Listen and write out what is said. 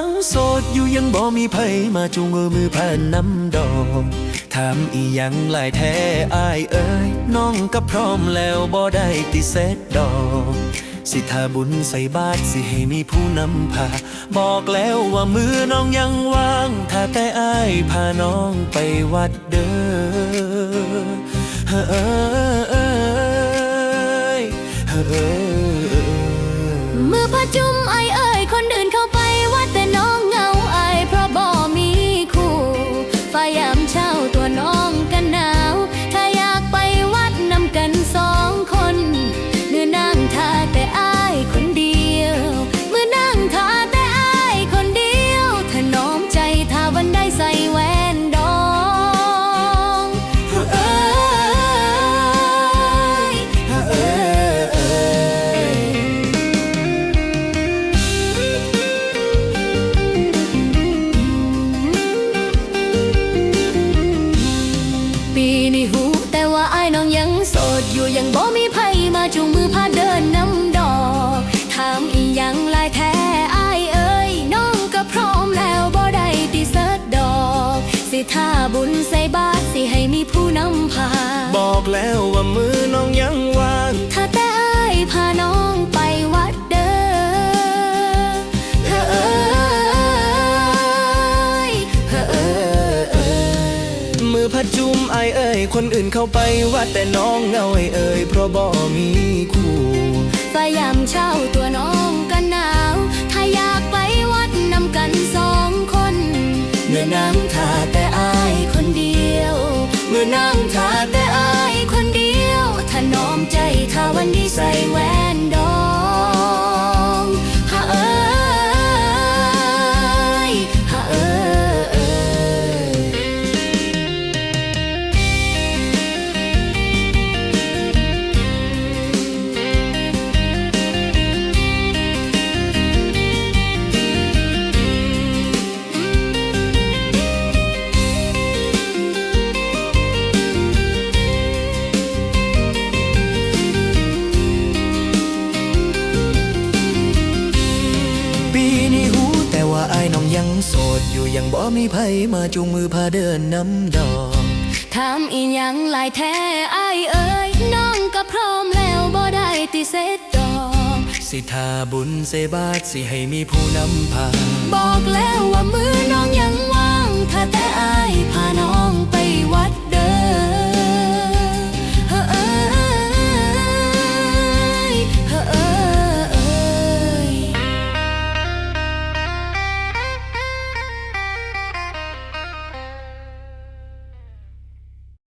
ยังโสดอยู่ยังบ่มีไผมาจูงมือผ่านน้ำดอกถามอีหยังหลายแท้อายเอ้ยน้องก็พร้อมแล้วบ่ได้ติเสธดอกสิทาบุญใส่บาตรสิให้มีผู้นำพา บอกแล้วว่ามือน้องยังว่าง ถ้าแต่อายพาน้องไปวัดเด้อเฮ้อเอ้ยเฮ้อเอ้ยเมื่อพระจุม อ้ายน้องยังโสดอยู่ยังบ่มีไผมาจูงมือพาเดินนำดอกถามอีหยังลายแท้ไอ้ายเอ้ยน้องก็พร้อมแล้วบ่ได้ติเสิร์ชดอก สิท่าบุญใส่บาตรสิให้มีผู้นำพา บอกแล้วว่ามือน้องยัง เอ่ยคนอื่นเข้าไปวัดแต่น้องเงาไอเอ่ยเพราะบ่มีคู่ฝ่ายยามเช่าตัวน้องกันหนาว ถ้าอยากไปวัดนำกันสองคนเมื่อนั่งท่าแต่อายคนเดียว เมื่อนั่งท่าแต่อายคนเดียว ถ้าน้อมใจถ้าวันนี้ใส่แหวนดอง ว่าไอ้ายน้องยังโสดอยู่ยังบ่มีไผมาจูงมือพาเดินน้ำดอกถามอีหยังหลายแท้ไอายเอ้ยน้องก็พร้อมแล้วบ่ได้ติเสธดอกสิทาบุญเสบาตรสิให้มีผู้นำพา บอกแล้วว่ามือน้